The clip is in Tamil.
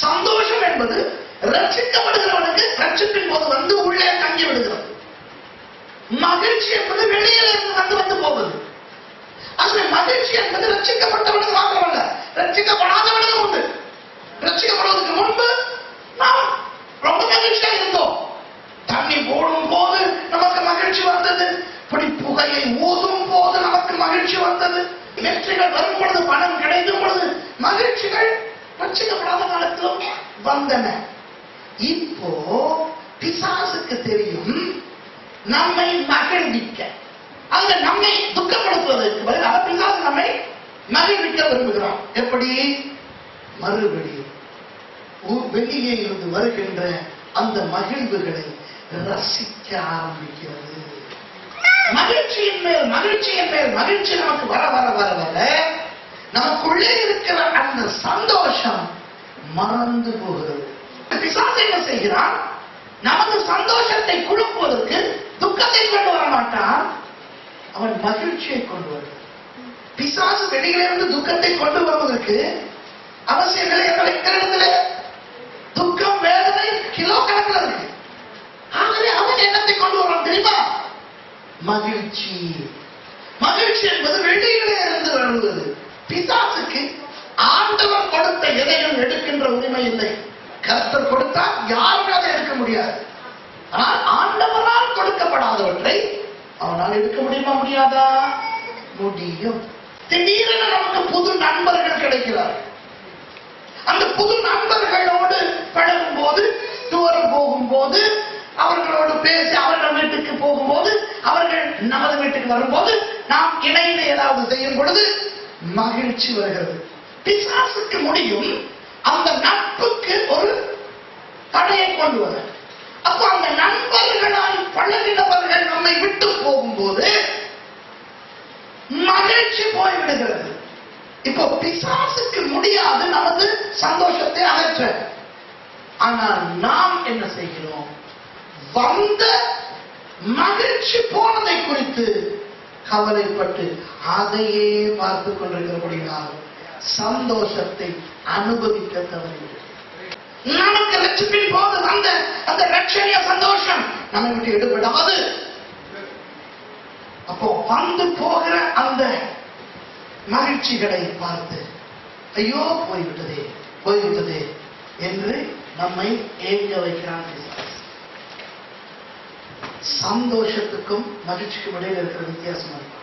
சந்தோஷம் என்பது ரட்சிக்கப்படுகிறவனுக்கு ரட்சிப்பின் போது வந்து உள்ளே தங்கி விடுகிறது. மகிழ்ச்சி என்பது வெளியில இருந்து வந்து வந்து போகுது. ஆகவே மகிழ்ச்சி என்பது ரட்சிக்கப்பட்டவனுக்கு மாத்திரமல்ல ரட்சிக்கப்படாதவனுக்கும் உண்டு. ரட்சிக்கப்படுவதற்கு முன்பு நாம் ரொம்ப மகிழ்ச்சியா இருந்தோம். தண்ணி போடும் போது நமக்கு மகிழ்ச்சி வந்தது. இப்படி புகையை ஊதும் போது நமக்கு மகிழ்ச்சி வந்தது. வெற்றிகள் வரும் பொழுது பணம் கிடைக்கும் பொழுது மகிழ்ச்சிகள் ரட்சிக்கப்படாத காலத்திலும் வந்தன. இப்போ பிசாசுக்கு தெரியும் நம்மை மகிழ்விக்க. அங்க நம்மை துக்கப்படுத்துவதற்கு பதிலாக பிசாசு நம்மை மகிழ்விக்க விரும்புகிறான். எப்படி? மறுபடியும் வெளியே இருந்து வருகின்ற அந்த மகிழ்வுகளை ரசிக்க ஆரம்பிக்கிறது. மகிழ்ச்சியின் மேல் மகிழ்ச்சியின் மேல் மகிழ்ச்சி நமக்கு வர வர வர வர நமக்குள்ளே இருக்கிற அந்த சந்தோஷம் மறந்து போகிறது. பிசாசு என்ன செய்கிறான்? நமது சந்தோஷத்தை குழுப்புவதற்கு துக்கத்தை கொண்டு வர மாட்டான். அவன் மகிழ்ச்சியை கொண்டு வருகிறான். பிசாசு வெளியிலிருந்து துக்கத்தை கொண்டு வருவதற்கு அவசியம் இல்லை என்ற இடத்துல. துக்கம் வேதனை கிலோ கணக்கில் இருக்கு. ஆகவே அவன் என்னத்தை கொண்டு வரான் தெரியுமா? மகிழ்ச்சி. மகிழ்ச்சி என்பது வெளியிலே இருந்து வருவது பிசாசு உரிமை இல்லை. கர்த்தர் கொடுத்தால் யாரும் அதை எடுக்க முடியாது. ஆனால் ஆண்டவனால் கொடுக்கப்படாதவற்றை அவனால் எடுக்க முடியுமா முடியாதா? முடியும். திடீரென நமக்கு புது நண்பர்கள் கிடைக்கிறார். அந்த புது நண்பர்களோடு பழகும் போது தூரம் போகும்போது அவர்களோடு பேசி அவர்கள் வீட்டுக்கு போகும்போது அவர்கள் நமது வீட்டுக்கு வரும்போது நாம் இணைந்து ஏதாவது செய்யும் பொழுது மகிழ்ச்சி வருகிறது. பிசாசுக்கு முடியும் அந்த நட்புக்கு ஒரு தடையை கொண்டு வர அப்ப அந்த நண்பர்களால் பழகினவர்கள் நம்மை விட்டு போகும்போது மகிழ்ச்சி இப்போ பிசாசுக்கு முடியாது நமது சந்தோஷத்தை அகற்ற. ஆனால் நாம் என்ன செய்கிறோம்? வந்த மகிழ்ச்சி போனதை குறித்து கவலைப்பட்டு அதையே பார்த்து கொண்டிருக்கிறபடினால் சந்தோஷத்தை அனுபவிக்க தவறிவிடுகிறோம் நமக்கு லட்சத்தின் போது வந்த அந்த லட்சணிய சந்தோஷம் நம்மை விட்டு எடுபடாது. அப்போ வந்து போகிற அந்த மகிழ்ச்சிகளை பார்த்து ஐயோ போய்விட்டதே போய்விட்டதே என்று நம்மை ஏங்க வைக்கிறான் சந்தோஷத்துக்கும் மகிழ்ச்சிக்கும் இடையில் இருக்கிற வித்தியாசம் இருக்கும்